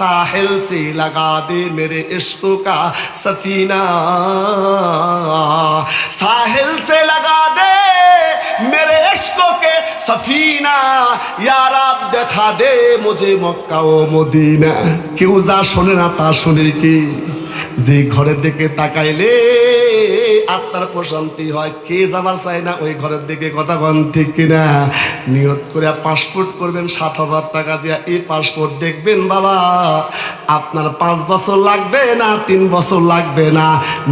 साहिल से लगा दे मेरे इश्क का सफीना साहिल से लगा दे मेरे इश्क के सफीना यार आप दिखा दे मुझे मक्का ओ मदीना क्यों जा सुने ना ता सुने की যে ঘরের দিকে তাকাইলে আত্মার প্রশান্তি হয়, কে যাবার চায় না ওই ঘরের দিকে কথা কন, ঠিক কিনা? নিয়ত করে পাসপোর্ট করবেন, সাত হাজার টাকা দিয়া এই পাসপোর্ট দেখবেন, বাবা। আপনার পাঁচ বছর লাগবে না, তিন বছর লাগবে না।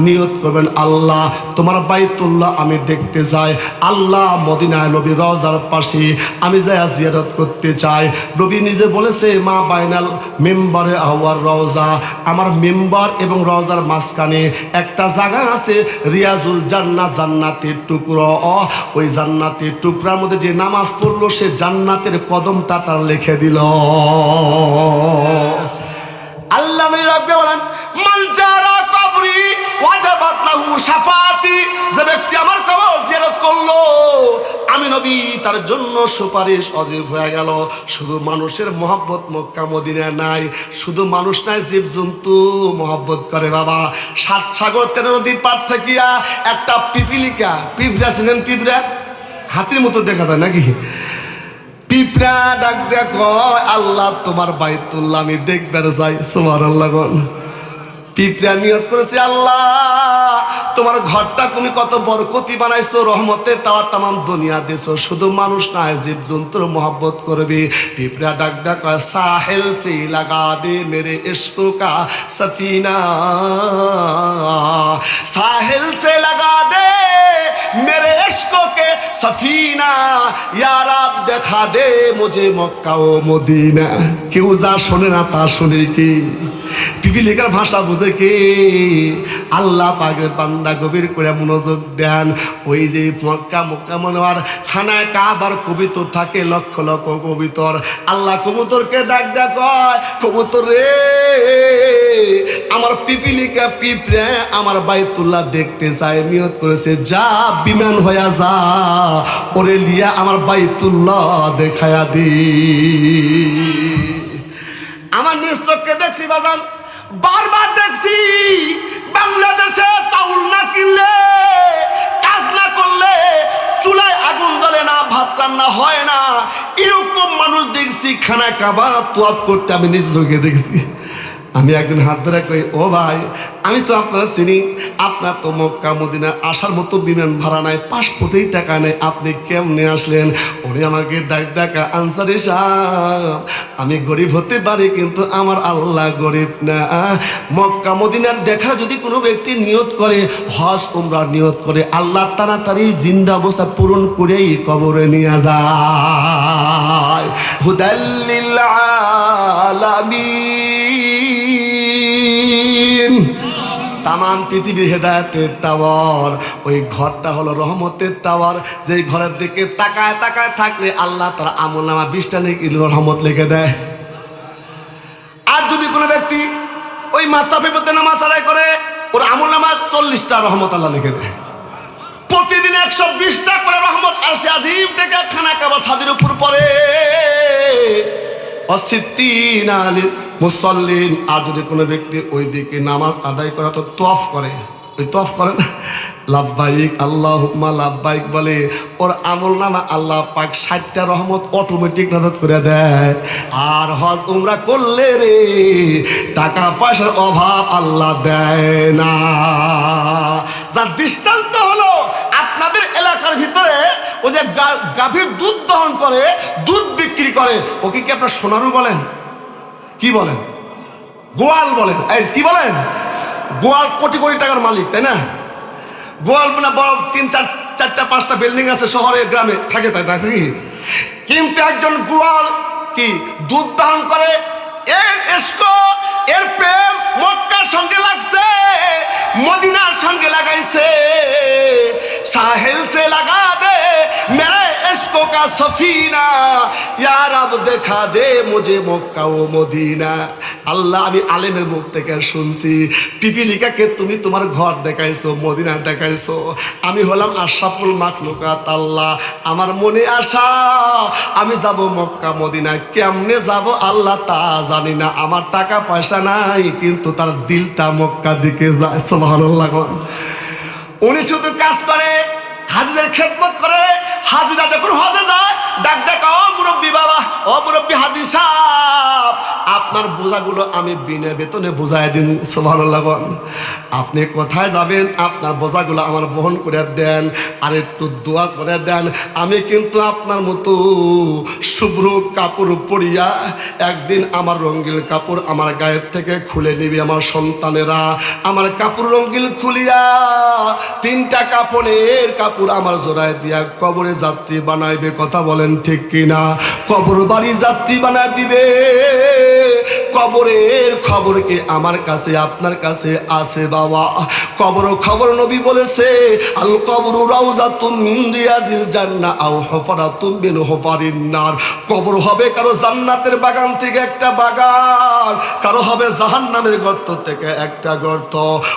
নিয়ত করবেন, আল্লাহ, তোমার বাইতুল্লাহ আমি দেখতে যাই আল্লাহ মদিনায় নবী রওজার পাশে আমি যাই জিয়ারত করতে চাই। রবি নিজে বলেছে, মা বাইনাল মেম্বারে আহ্বার রওজা। আমার মেম্বার এবং রওজার মাঝখানে একটা জায়গা আছে, রিয়াজুল জান্না জান্নাতের টুকরো। ওই জান্নাতের টুকরার মধ্যে যে নামাজ পড়ল, সে জান্নাতের কদমটা তার লিখে দিল। আল্লাহ রাখবে বলেন, মান জারা কবরি ওয়াজাবাত লাহু শাফাতি যে ব্যক্তি আমার কবর জিয়ারত করল আমি নবী, তার জন্য সুপারিশ অজীব হয়ে গেল। শুধু মানুষের মহব্বত মক্কা মদিনা নাই, শুধু মানুষ নাই জীব জন্তু মহব্বত করে বাবা। সাত সাগর, তেরো নদীর পার থাকিয়া একটা পিপিলিকা, পিঁপড়া ছিলেন পিঁপড়া? হাতির মতো দেখা যায় নাকি? পিঁপড়া ডাক দেখ আল্লাহ, তোমার বাইতুল্লাহ আমি দেখবার যাই সোমার আল্লাহ পিঁপড়া নিয়ত করেছে আল্লাহ। তোমার ঘরটা তুমি কত বরকতি বানাইছো রহমতে টাওয়ার তামাম দুনিয়া দিছো। শুধু মানুষ নয় জীব জন্তুর মোহাব্বত করবে। পিঁপড়া ডাক ডাক সাহেল সে লাগা দে মেরে ইস্কো কা সফিনা। সাহেল সে লাগা দে মেরে ইস্কো কে সফিনা। ইয়ার আপ দেখা দে মুঝে মক্কা ও মদিনা। কেউ যা শোনে না তা শুনে কি? পিপিলিকার ভাষা বুঝে কে? আল্লাহ পাকের বান্দা গভীর করে মনোযোগ দেন। ওই যে মক্কা মক্কা মনে মনোয়ার খানায় কাবার কবিতর থাকে, লক্ষ লক্ষ কবিতর। আল্লাহ কবুতরকে ডাক ডাক কবুতর রে, আমার পিপিলিকা পিঁপড়ে আমার বাইতুল্লাহ দেখতে যায়, নিয়ত করেছে, যা বিমান হইয়া যা, ওরে লিয়া আমার বাইতুল্লাহ দেখায়া দি। আমার নিজ চোখকে দেখছি বাজান, বারবার দেখছি বাংলাদেশে চাউল না কিনলে, কাজ না করলে চুলায় আগুন জ্বলে না, ভাত রান্না হয় না। এরকম মানুষ দেখছি খানা কাবা তোয়াপ করতে আমি নিজ চোখে দেখছি। আমি একজন হাত ধরে কই, ও ভাই, আমি তো আপনারা চিনি। আপনার তো মক্কা মদিনা আসার মতো বিমান ভাড়া নাই, পাসপোর্টেই টাকা নেই। আপনি কেমনে আসলেন? উনি আমাকে ডাক ডাকা আনসারে সাহেব, আমি গরিব হতে পারি, কিন্তু আমার আল্লাহ গরিব না। মক্কা, মদিনার দেখা যদি কোনো ব্যক্তি নিয়ত করে, হজ, উমরা নিয়ত করে, আল্লাহ তাড়াতাড়ি জিন্দা অবস্থা পূরণ করেই কবরে নিয়ে যায়। হুদাল্লিল আলামিন। তামাম পৃথিবীর হেদায়তের টাওয়ার, ওই ঘরটা হলো রহমতের টাওয়ার। যেই ঘরের দিকে তাকায় তাকায় থাকলে আল্লাহ তার আমল নামা বিশটা রহমত লিখে দেয়। আর যদি কোনো ব্যক্তি ওই মাথা পেপতে নামাজ আদায় করে, ওর আমল নামা চল্লিশটা রহমত আল্লাহ লিখে দেয়। প্রতিদিন একশো বিশটা করে রহমত আসে আজিম থেকে খানা কাবা ছাদের উপর পড়ে। অসিদ্দিন আলী মুসল্লিন আর যদি কোনো ব্যক্তি ওই দিকে নামাজ আদায় করে তো তফ করে, ওই তফ করে না? লাভবাইক আল্লাহ লাভবাইক বলে, ওর আমল নামা আল্লাহ পাক ষাটটা রহমত অটোমেটিক নাজাদ করে দেয়। আর হজ উমরা করলে রে, টাকা পয়সার অভাব আল্লাহ দেয় না। যার দৃষ্টান্ত হলো আপনাদের এলাকার ভিতরে, ও যে গাভীর দুধ দহন করে, দুধ বিক্রি করে ওকে কি আপনার সোনারু বলেন? কি বলেন? গোয়াল বলেন। এই, কি বলেন? গোয়াল কোটি কোটি টাকার মালিক, তাই না? গোয়াল মানে বড় তিন, চার, চারটা, পাঁচটা বিল্ডিং আছে শহরে, গ্রামে। থাকে তাই তাই কি কিন্তু একজন গোয়াল কি দুধ দান করে? এর এসকো, এর প্রেম মক্কার সঙ্গে লাগছে, মদিনার সঙ্গে লাগাইছে। সাহেল সে লাগা দে, মেরে এসকো কা সফিনা ইয়ারাব দেখা দে মুঝে মক্কা ও মদিনা আল্লাহ আমি আলেমের মুখ থেকে শুনছি। পিপিলিকাকে তুমি তোমার ঘর দেখাইছো, মদিনা দেখাইছো? আমি হলাম আশাফুল মাখলুকাত, আল্লাহ। আমার মনে আশা, আমি যাব মক্কা, মদিনা। কেমনে যাব আল্লাহ তা জানি না। আমার টাকা পয়সা নাই, কিন্তু তার দিলটা মক্কা দিকে যায়। সোভানুল্লাহ উনি শুধু কাজ করে, হাজিদের খেদমত করে হাজিরা যখন হজে যায় ডাক ডাক, ও মুরব্বী বাবা, ও মুরব্বী সাহেব, আপনার বোঝাগুলো আমি বিনা বেতনে বোঝাই দিন। আপনি কোথায় যাবেন, আপনার বোঝাগুলো আমার বহন করে দেন আর একটু দোয়া করে দেন আমি কিন্তু আপনার মতো শুভ্র কাপড় পরিয়া একদিন আমার রঙ্গিল কাপড় আমার গায়ের থেকে খুলে নিবি আমার সন্তানেরা আমার কাপড় রঙ্গিল খুলিয়া তিনটা কাপড়ের কাপড় আমার জোড়ায় দিয়া কবরে যাত্রী বানাইবে, কথা বলেন ঠিক কিনা? কবর বাড়ি যাত্রী বানা দিবে। কবরের খবর কি আমার কাছে, আপনার কাছে আছে বাবা? কবর খবর নবী বলেছে, আল কবর রাউজাতুম মিন রিয়াজিল জান্নাহ আও হুফরাতুম মিন হুফারিন নার। কবর হবে কারও জান্নাতের বাগান থেকে একটা বাগান, কারও হবে জাহান্নামের গর্ত থেকে একটা গর্ত।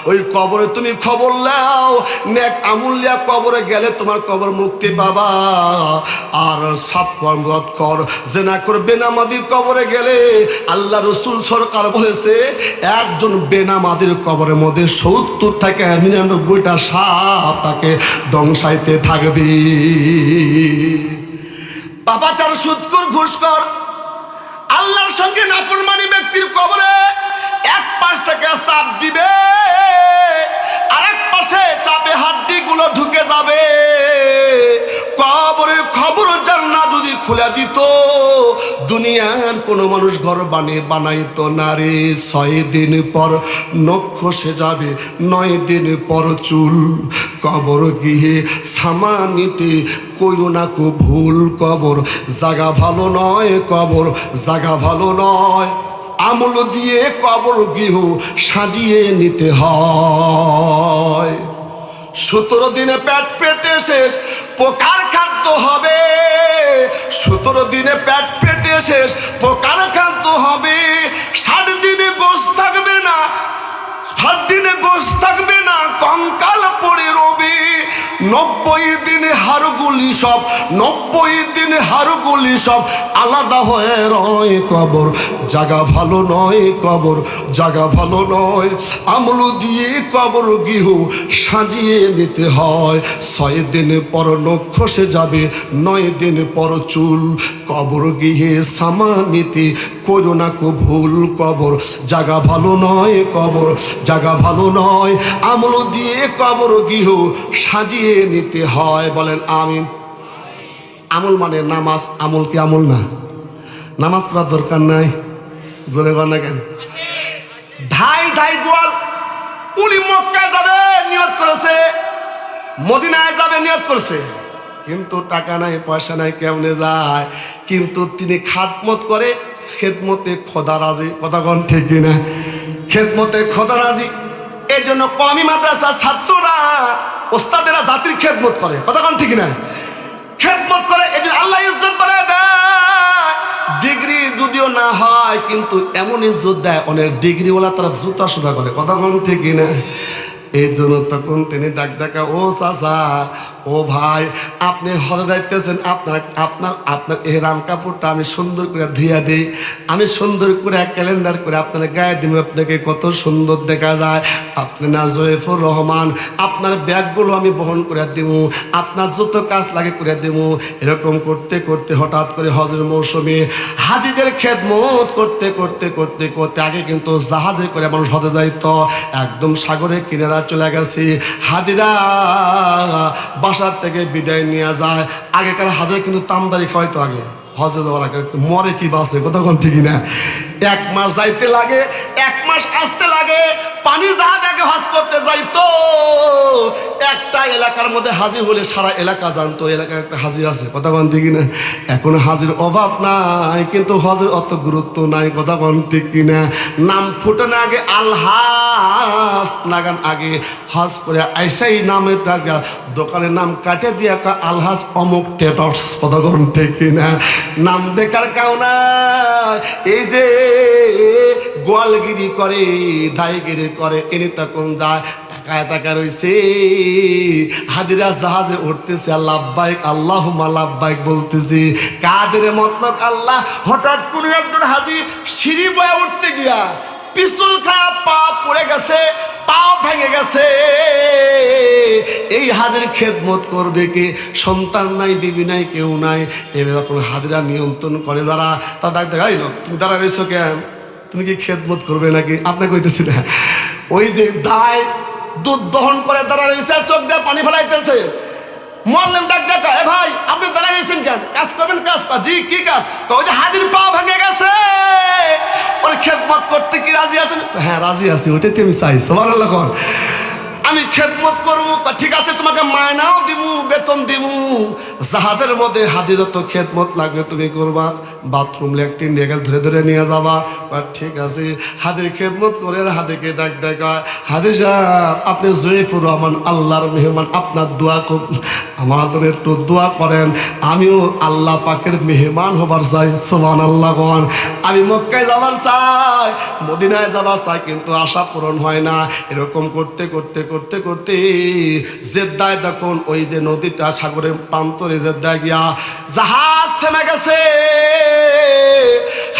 ওই কবরে তুমি খবর নাও, নেক আমুলিয়া কবরে গেলে তোমার কবর মুক্তি পাবা। আর সাপ কর। জেনা করবে নামাদির কবরে গেলে। আল্লাহ রসুল সরকার বলেছে, একজন বেনামাদির কবরের মধ্যে সত্তর থেকে নিরানব্বইটা সাপ তাকে থাকবে। সুৎকর আল্লাহর সঙ্গে নাফরমানি ব্যক্তির কবরে এক পাশ থেকে সাপ দিবে। আরেক পাশে চাপে হাড্ডি গুলো ঢুকে যাবে। কবরের খবর জান্না যদি খুলে দিত, দুনিয়ার কোনো মানুষ ঘর বানে বানাইতো না রে। ছয় দিন পর নখ খসে যাবে, নয় দিন পর চুল। কবর গিয়ে সামানিতে কইরো না কো ভুল কবর। জাগা ভালো নয় কবর জাগা ভালো নয়। আমল দিয়ে কবর গৃহ সাজিয়ে নিতে হয়। সতেরো দিনে পেট পেটে শেষ, পোকার খাদ্য হবে। সতেরো দিনে পেট পেটে শেষ, পোকার খাদ্য হবে। ষাট দিনে গোস থাকবে না, ষাট দিনে গোস থাকবে না, কঙ্কাল নব্বই দিনে হাড়গুলি সব, নব্বই দিনে হাড়গুলি সব। আলাদা হয়ে রয় কবর, জাগা ভালো নয় কবর, জাগা ভালো নয়। আমলু দিয়ে কবর গৃহ সাজিয়ে নিতে হয়। ছয় দিন পর নখ খসে যাবে, নয় দিন পর চুল। কবর গৃহে সামা নিতে করো না কো ভুল কবর। জাগা ভালো নয় কবর, জাগা ভালো নয়। আমল দিয়ে কবর গৃহ সাজিয়ে নিতে হয়, বলেন আমিন। আমল মানে নামাজ, আমল কি আমল না? নামাজ পড়ার দরকার নাই। জোরে বল না কেন? ধাই ধাই গোয়াল, উনি মক্কায় যাবে, নিয়ত করেছে। মদিনায় যাবে, নিয়ত করছে। কিন্তু টাকা নাই, পয়সা নাই, কেমনে যায়? কিন্তু তিনি খাতমত করে, খেদমতে খোদা রাজি। কথা কন ঠিক কিনা? খেদমতে খোদা রাজি। এই জন্য কমি মাদ্রাসার ছাত্ররা ওস্তাদেরা জাতির খেদমত করে। কন ঠিক নাই খেদমত করে, এই আল্লাহ ইজ্জত বানায় দেয়। ডিগ্রি যদিও না হয়, কিন্তু এমন ইজ্জত দেয়, অনেক ডিগ্রিওয়ালা তারা জুতা সুতা করে। কোন ঠিক না? এই জন্য তখন তিনি ডাক ডাকা, ও চাচা ও ভাই, আপনি হজে যাইতেছেন আপনার আপনার আপনার এই রাম কাপড়টা আমি সুন্দর করে ধুইয়া দিই। আমি সুন্দর করে ক্যালেন্ডার করে আপনার গায়ে দিব আপনাকে কত সুন্দর দেখা যায়। আপনি না জয়েফুর রহমান, আপনার ব্যাগগুলো আমি বহন করে দিব আপনার যত কাজ লাগে করে দেব এরকম করতে করতে, হঠাৎ করে হজের মৌসুমে হাজিদের খেদমত করতে করতে করতে করতে আগে কিন্তু জাহাজে করে মানুষ হতে যাইতো। একদম সাগরে কিনারা চলে গেছে। হাদিরা বাসার থেকে বিদায় নেওয়া যায়। আগেকার হাতে কিন্তু তামদারি খাওয়াইতো আগে। হজে যাওয়ার আগে মরে কি বাসে কতক্ষণ ঠিকই না। এক মাস যাইতে লাগে, এক মাস আসতে লাগে পানির জাহাজ আগে হজ করতে যাইতো একটা এলাকার মধ্যে হাজির হলে সারা এলাকা জানতো, এলাকায় একটা হাজি আছে। কথা কন ঠিক না এখন হাজির অভাব নাই, কিন্তু হজের অত গুরুত্ব নাই। কথা কন ঠিক কিনা? নাম ফুটানো আগে আলহাস, নাগান আগে হজ করে আইসাই নামে থাকা দোকানের নাম কাটে দিয়ে একটা আলহাস, অমুক টেটস কথা কন ঠিক কিনা? নাম দেখার কাউনা এই যে গোয়ালগিরি করে দায়গিরি করে, এনে তখন যায়, তাকায় তাকায় রইছে। হাদিরা জাহাজে উঠতেছে আল্লাহ বাইক আল্লাহ লাভবাইক বলতেছে, কাদের মতলব আল্লাহ? হঠাৎ কোনো একজন হাজি সিঁড়ি বয়ে উঠতে গিয়া পিস্তল খায়া পা পড়ে গেছে, পাও ভেঙে গেছে। এই হাজির খেদমত করবে কে? সন্তান নাই, বিবি নাই, কেউ নাই। এবার যখন হাজিরা নিয়ন্ত্রণ করে যারা, তার ডাক দেখাই লোক, তুমি দাঁড়া রয়েছো কেন? তুমি কি খেদমত করবে নাকি? আপনাকে কইতেছি না ওই যে দায় দুধ দহন করে তারা রয়েছে, চোখ দিয়ে পানি ফেলাইতেছে। মোয়াল্লেম ডাক ডাক এ ভাই, আপনি দাঁড়া রয়েছেন কেন? কাজ করবেন, কাজ পা জি, কি কাজ? ওই যে হাজির পা ভেঙে গেছে। ওর খেদমত করতে কি রাজি আছেন? হ্যাঁ রাজি আছি, ওটাই তুমি চাই। সবার কোন। আমি খেদমত করব কয়, ঠিক আছে তোমাকে মায়নাও দিমু বেতন দিমু। জাহাদের মধ্যে হাজিরত খেদমত লাগবে তুমি করবা। বাথরুম ল্যাট্রিন রেগাল ধরে ধরে নিয়ে যাবা। কয়, ঠিক আছে হাদের খেদমত করে হাদিকে ডাক দেখা হাদি সাহেব আপনি জয়ফুর রহমান আল্লাহর মেহমান আপনার দোয়া করুন আমার একটু দোয়া করেন। আমিও আল্লাহ পাকের মেহমান হবার চাই সোমান আল্লাহ গন আমি মক্কায় যাবার চাই মদিনায় যাবার চাই কিন্তু আশা পূরণ হয় না। এরকম করতে করতে করতে করতে জেদ্দায় তখন ওই যে নদীটা সাগরের প্রান্তরে জেদ্দায় গিয়া জাহাজ থেমে গেছে।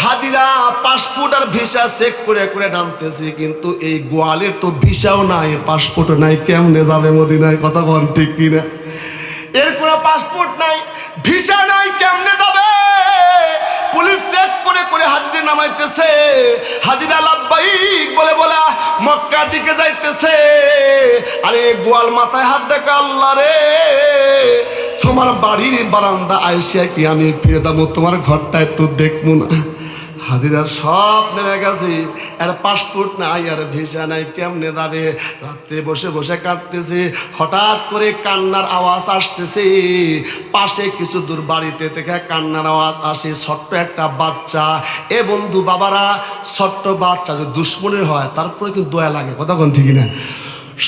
হাদিরা পাসপোর্ট আর ভিসা চেক করে করে নামতেছে, কিন্তু এই গোয়ালের তো ভিসাও নাই পাসপোর্টও নাই, কেমনে যাবে মদিনায়? কথা বল ঠিক কিনা? এর কোনো পাসপোর্ট নাই, ভিসা নাই, কেমনে নামাইতেছে। হাজিরা লাভবাহিক বলে বলে মক্কার দিকে যাইতেছে। আরে গোয়াল মাথায় হাত দেখা আল্লাহ রে। তোমার বাড়ির বারান্দা আইসিয়া কি আমি ফিরে দামো তোমার ঘরটা একটু দেখব না? হাজিরার সব নেমে গেছে। আর পাসপোর্ট নাই, আর ভিসা নাই, কেমনে যাবে? রাত্রে বসে বসে কাঁদতেছে, হঠাৎ করে কান্নার আওয়াজ আসতেছে। পাশে কিছু দূর বাড়িতে থেকে কান্নার আওয়াজ আসে, ছোট্ট একটা বাচ্চা। এ বন্ধু বাবারা, ছোট্ট বাচ্চা যদি দুশ্মনের হয়, তারপরে কিন্তু দয়া লাগে কতক্ষণ ঠিকই না?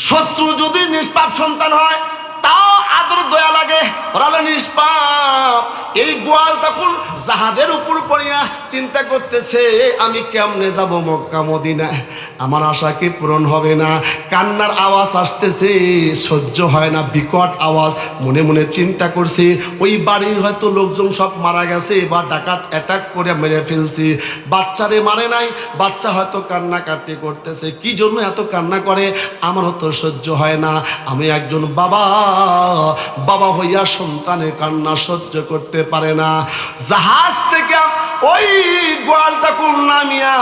শত্রু যদি নিষ্পাপ সন্তান হয় তাও আদর দয়া লাগে। ওরা হলো নিষ্পাপ। এই গোয়াল তখন জাহাদের উপর পড়িয়া চিন্তা করতেছে, আমি কেমনে যাব মক্কা মদিনায়? আমার আশা কি পূরণ হবে না? কান্নার আওয়াজ আসতেছে, সহ্য হয় না, বিকট আওয়াজ। মনে মনে চিন্তা করছে, ওই বাড়ির হয়তো লোকজন সব মারা গেছে বা ডাকাত অ্যাটাক করে মেরে ফেলছে। বাচ্চারে মারে নাই, বাচ্চা হয়তো কান্নাকাটি করতেছে। কি জন্য এত কান্না করে? আমার তো সহ্য হয় না। আমি একজন বাবা। বাবা হইয়া সন্তানের কান্না সহ্য করতে পারে না। জাহাজ থেকে ওই গোয়ালটা কোন নামিয়া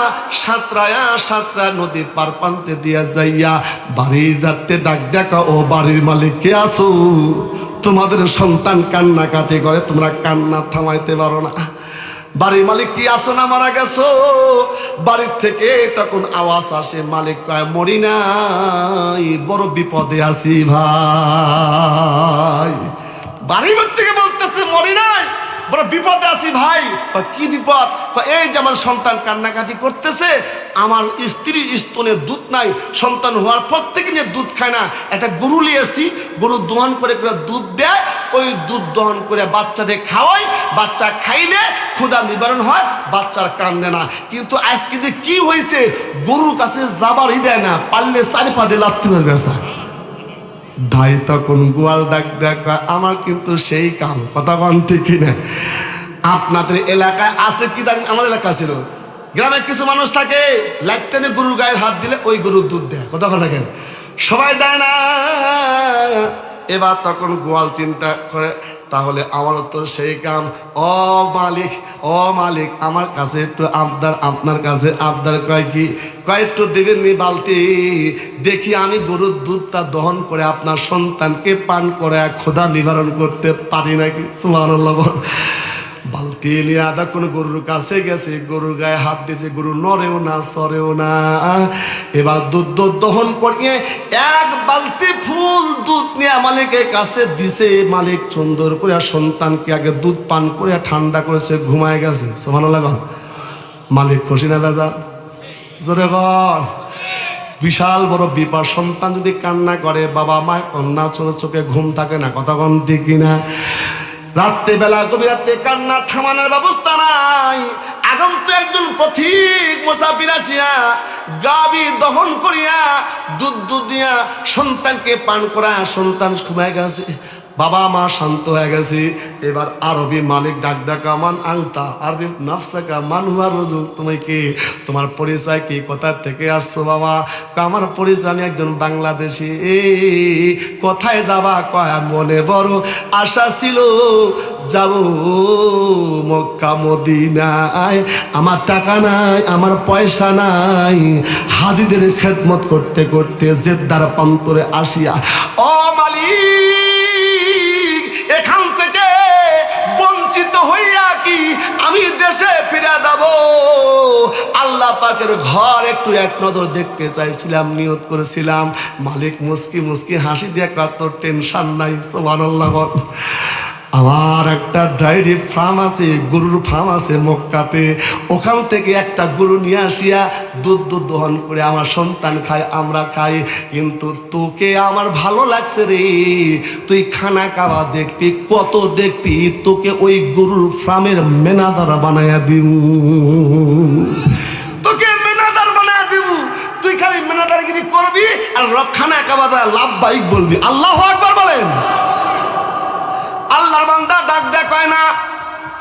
সাঁতরায়া সাঁতরা নদী পার পান্তে দিয়া যাইয়া বাড়ির রাত্রে ডাক দেখা, ও বাড়ির মালিক, কে আসো তোমাদের সন্তান কান্না কাটি করে, তোমরা কান্না থামাইতে পারো না। বাড়ির মালিক কি আসো না মারা গেছো? বাড়ির থেকে তখন আওয়াজ আসে, মালিক কয়, মরি নাই, বড় বিপদে আছি ভাই। বাড়ির থেকে বলতেছে, মরি নাই? বড় বিপদে আছি ভাই। কি বিপদ? এই যে আমার সন্তান কান্নাকাটি করতেছে, আমার স্ত্রী স্তনে দুধ নাই, সন্তান হওয়ার পর থেকে নিয়ে দুধ খায় না। একটা গরু নিয়ে এসি গরু দহন করে করে দুধ দেয়, ওই দুধ দহন করে বাচ্চাদের খাওয়াই, বাচ্চা খাইলে ক্ষুধা নিবারণ হয়, বাচ্চার কান্দে না। কিন্তু আজকে যে কি হয়েছে, গরুর কাছে যাবারই দেয় না, পারলে চারি পাদে লাত্তি মারবে, স্যার। ভাই তখন গোয়াল ডাক দেখ আমার কিন্তু সেই কাম। কথা বানতে কিনা? আপনাদের এলাকায় আছে কি দান আমাদের এলাকা ছিল। গ্রামে কিছু মানুষ থাকে লাগতেনে গরুর গায়ে হাত দিলে ওই গরুর দুধ দেয়। কথা বলে কেন? সবাই দেয় না। এবার তখন গোয়াল চিন্তা করে তাহলে আমার তো সেই কাম। ও মালিক ও মালিক, আমার কাছে একটু আবদার, আপনার কাছে আবদার কয় কি? কয়েকটু দেবেন নি বালতি? দেখি আমি গরুর দুধটা দহন করে আপনার সন্তানকে পান করে ক্ষুধা নিবারণ করতে পারি নাকি? সুবহানাল্লাহ বালতি নিয়ে আদা কোনো গরুর কাছে গেছে, গরুর গায়ে হাত দিয়েছে গরু নড়েও না, সরেও না। এবার দুধ দহন করিয়ে এক বালতি ফুল দুধ নিয়ে মালিকের কাছে দিছে। মালিক সুন্দর করে সন্তানকে আগে দুধ পান করে ঠান্ডা করেছে, ঘুমায় গেছে। সমান লাগান মালিক খুশি না বেজা জোরে কর বিশাল বড় বিপদ। সন্তান যদি কান্না করে বাবা মা কন্যা চোখে ঘুম থাকে না, কথা কন ঠিক কিনা? রাত্রে বেলা গভীর রাত্রে কান্না থামানোর ব্যবস্থা নাই। আগ আগন্ত একজন পথিক মোসাফির আসিয়া গাবি দহন করিয়া দুধ দুধ দিয়া সন্তানকে পান করা সন্তান ঘুমায় গেছে। বাবা মা শান্ত হয়ে গেছে। এবার আরবি মালিক ডাক ডাকা মান আংতা আরিফ নাফসাকা, মান হুয়া রজু? তুমি কি? তোমার পরিচয় কি? কোথা থেকে আসছো বাবা? আমার পরিচয়, আমি একজন বাংলাদেশি। কোথায় যাবা? কয় মনে বড় আশা ছিল যাব মক্কা, মদিনায়। আমার টাকা নাই, আমার পয়সা নাই। হাজিদের খেদমত করতে করতে জেদ্দার প্রান্তরে আসিয়া যাব আল্লাহ পাকের ঘর একটু এক নজর দেখতে চাইছিলাম, নিয়ত করেছিলাম। মালিক মুসকি মুসকি হাসি দিয়ে কত টেনশন নাই সোবান আমার একটা ডায়েরি ফার্ম আছে, গরুর ফার্ম আছে মক্কাতে। ওখান থেকে একটা গরু নিয়ে আসিয়া দুধ দুধ দহন করে আমার সন্তান খায়, আমরা খাই। কিন্তু তোকে আমার ভালো লাগছে রে, তুই খানা খাওয়া দেখবি, কত দেখবি, তোকে ওই গরুর ফার্মের মেনাদার বানায়া দিব তোকে মেনাদার বানায়া দিব তুই খালি মেনাদারগিরি করবি আর রক্ষানা কাবাদা লাভ বাইক বলবি। আল্লাহ একবার বলেন। আল্লাহর বান্দা ডাক দেয় কয় না?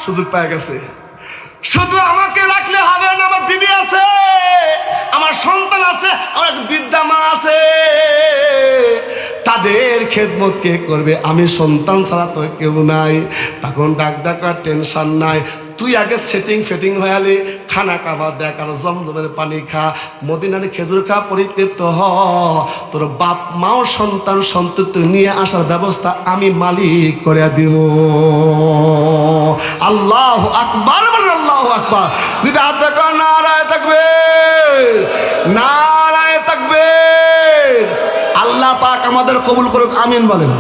সুযোগ পায় গেছে। শুধু আমাকে রাখলে হবে না, আমার বিবি আছে, আমার সন্তান আছে, আমার বৃদ্ধা মা আছে। তাদের খেদমত কে করবে? আমি সন্তান ছাড়া তো কেউ নাই। তখন ডাক ডাকার টেনশন নাই। তুই আগে সেটিং ফেটিং হয়ে আলি খানা খাবার দেখ আর জমজমের পানি খা, মদিনারে খেজুর খা পরিতৃপ্ত হ। তোর বাপ মাও সন্তান, সন্ততি নিয়ে আসার ব্যবস্থা আমি মালিক করে দিব আল্লাহ আকবার আল্লাহ আকবার। দুইটা হাত দেখো নারায় থাকবে নারায় থাকবে আল্লাহ পাক আমাদের কবুল করুক, আমিন বলেন।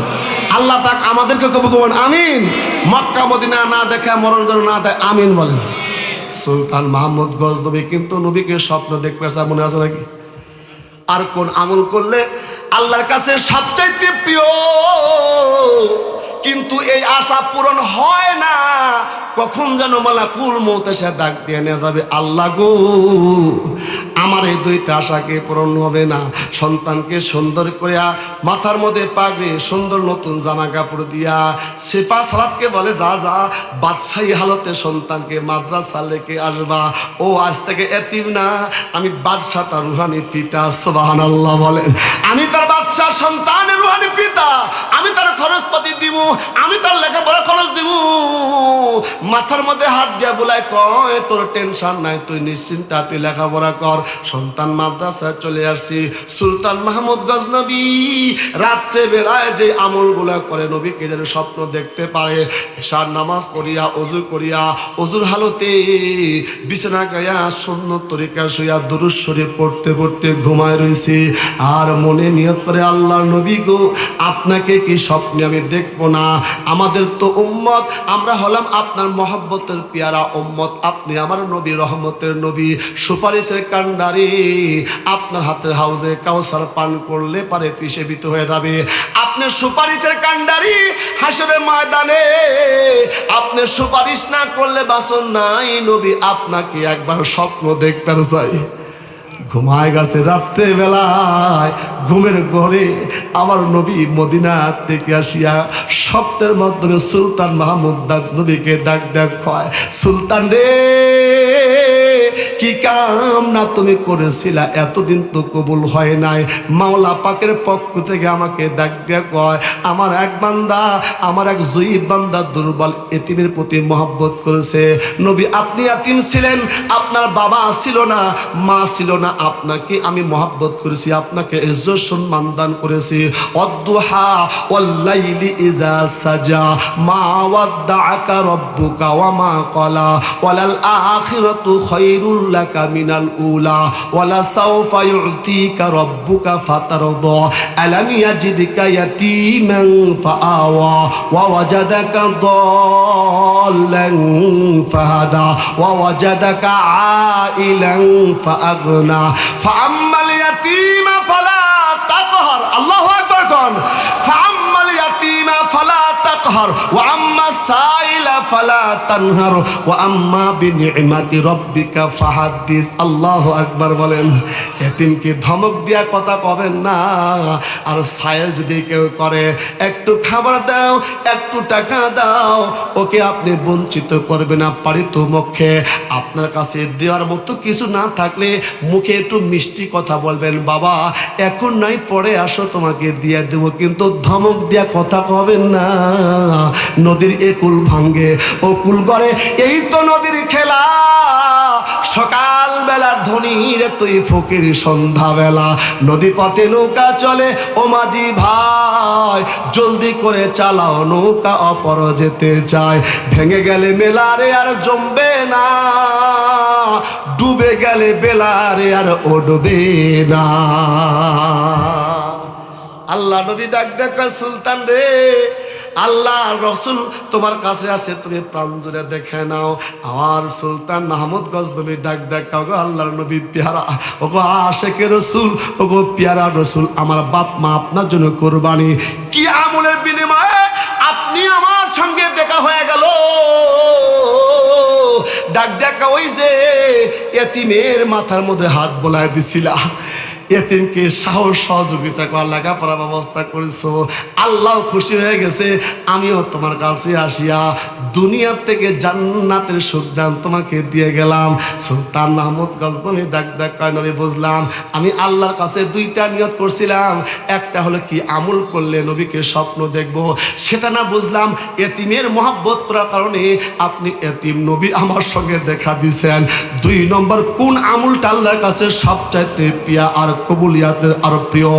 আল্লাহ তাক আমাদেরকে কবুল করবেন আমিন। মক্কা, মদিনা না দেখে মরণ যেন না দেয়, আমিন বলেন। সুলতান মাহমুদ গজনবী কিন্তু নবীকে স্বপ্ন দেখবে মনে আছে নাকি? আর কোন আমল করলে আল্লাহর কাছে সবচাইতে প্রিয়? কিন্তু এই আশা পূরণ হয় না কখন যেন মালা কুল মত এসে ডাক দিয়ে নিয়ে যাবে আল্লাহ গো, আমার এই দুইটা আশাকে পূরণ হবে না। সন্তানকে সুন্দর করিয়া মাথার মধ্যে পাগড়ি, সুন্দর নতুন জামা কাপড় দিয়া, সেফা সালাদকে বলে, যা যা, বাদশাহী হালতে সন্তানকে মাদ্রাসা লেকে আসবা। ও, আজ থেকে এতিম না, আমি বাদশাহ তার রুহানি পিতা সোবাহান আল্লাহ বলেন। আমি তার বাদশাহ সন্তানের রুহানি পিতা, আমি তার খরচপাতি দিব আমি তার লেখাপড়া খরচ দিব মাথার মধ্যে হাত দিয়া বলায় কয়, তোর টেনশন নাই, তুই নিশ্চিন্তা, তুই লেখাপড়া কর। সন্তান মাদ্রাসায় চলে আসছি, সুলতান মাহমুদ গজনবী। রাত্রে বেলায় যে আমলগুলা করে, নবীকে যেন স্বপ্ন দেখতে পারে, এশার নামাজ পড়িয়া, অজু করিয়া, অজুর হালতে বিছানা গায়া শূন্য তরিকা শুয়া দুরুজ পড়তে পড়তে ঘুমায় রয়েছে আর মনে নিয়ত করে আল্লাহ নবী গো, আপনাকে কি স্বপ্নে আমি দেখব না? আমাদের তো উম্মত, আমরা হলাম আপনার মহব্বতের পেয়ারা উম্মত, আপনি আমার নবী, রহমতের নবী, সুপারিশের কান্ডারি আপনার হাতের হাউজে কাউসার পান করলে পারে পিসেবিত হয়ে যাবে। আপনি সুপারিশের কান্ডারি হাসরের ময়দানে। আপনি সুপারিশ না করলে বাসন নাই, নবী আপনাকে একবার স্বপ্ন দেখতে চাই ঘুমায় গেছে রাত্রে বেলায় ঘুমের ঘরে আমার নবী মদিনা থেকে আসিয়া সপ্তাহের মাধ্যমে সুলতান মাহমুদ নবীকে ডাক ডাক সুলতান রে! কি কাম না তুমি করেছিলা? এতদিন তো কবুল হয় নাই। মাওলা পাকের পক্ষ থেকে আমাকে ডাক দিয়া কয়, আমার এক বান্দা, আমার এক জয়ীব বান্দা দুর্বল এতিমের প্রতি মহব্বত করেছে। নবী, আপনি এতিম ছিলেন, আপনার বাবা ছিল না, মা ছিল না। আপনাকে আমি মহব্বত করেছি, আপনাকে ইজ্জত সম্মান দান করেছি। অদ্দুহা ওয়াল্লাইলি ইজা সাজা, মা ওয়াদ্দাআকা রব্বুকা ওয়া মা ক্বালা। ওয়ালাল আখিরাতু খায়রুল লাকা মিনাল উলা ওয়ালা সাওফা ইউতিকা রব্বুকা ফাতারদা আলাম ইয়াজিদকা ইয়াতীমান ফাআওয়া ওয়া ওয়াজাদাকা ضالا فهدى ووجدك عائلا فأغنى فأما اليتيم فلا تقهر الله أكبر كن فأما اليتيم فلا تقهر وأما السائل ফালা তানহার ওয়া আম্মা বিনিমাতি রব্বিকা ফাহাদ্দিস। আল্লাহু আকবার বলেন এতিমকে ধমক দিয়া কথা কবেন না? আর সায়েল যদি কেউ করে, একটু খাবার দাও, একটু টাকা দাও, ওকে আপনি বঞ্চিত করবে না পারিত মুখে। আপনার কাছে দেওয়ার মতো কিছু না থাকলে মুখে একটু মিষ্টি কথা বলবেন, বাবা, এখন নাই, পরে আসো, তোমাকে দিয়ে দেবো। কিন্তু ধমক দিয়া কথা কবেন না। নদীর একুল ভাঙ্গে ও কুল গড়ে, এই তো নদীর খেলা। সকাল বেলা ধনির তুই ফকির, সন্ধ্যাবেলা নদী পথে নৌকা চলে। ও মাঝি ভাই, জলদি করে চালাও, নৌকা অপর যেতে চায়। ভেঙে গেলে মেলারে আর জমবে না, ডুবে গেলে বেলারে আর উঠবে না। আল্লাহ নবী ডাক দেখ, সুলতান রে আল্লাহ রসুল তোমার কাছে আসে তুমি প্রাণ জুড়ে দেখে নাও। আমার সুলতান মাহমুদ গজনবী ডাক দেখাও গো, আল্লাহর নবী পেয়ারা। ও গো আশেকে রসুল ও গো পেয়ারা রসুল, আমার বাপ মা আপনার জন্য কোরবানি। কি আমলের বিনিময়ে আপনি আমার সঙ্গে দেখা হয়ে গেল? ডাক দেখা ওই যে, এতিমের মাথার মধ্যে হাত বোলায় দিছিলা। এতিমকে সাহস, সহযোগিতা করার লেখাপড়া ব্যবস্থা করেছ। আল্লাহ খুশি হয়ে গেছে, আমিও তোমার কাছে আসিয়া দুনিয়ার থেকে জান্নাতের সুখদান তোমাকে দিয়ে গেলাম। সুলতান মাহমুদ গজনবী ডাক ডাক কয়, নবী, বুঝলাম। আমি আল্লাহর কাছে দুইটা নিয়ত করছিলাম। একটা হলো কি, আমল করলে নবীকে স্বপ্ন দেখব। সেটা না বুঝলাম, এতিমের মহাব্বত করার কারণে আপনি এতিম নবী আমার সঙ্গে দেখা দিছেন। দুই নম্বর, কোন আমলটা আল্লাহর কাছে সবচাইতে পিয়া আর কবুলিয়াতের আর প্রিয়,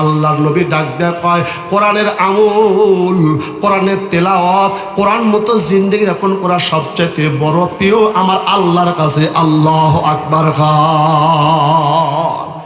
আল্লাহর নবী ডাক দেয়া কয়, কোরআনের আমল, কোরআনের তেলাওয়াত, কোরআন মতো জিন্দগি যাপন করা সবচাইতে বড় প্রিয় আমার আল্লাহর কাছে আল্লাহ আকবর খান।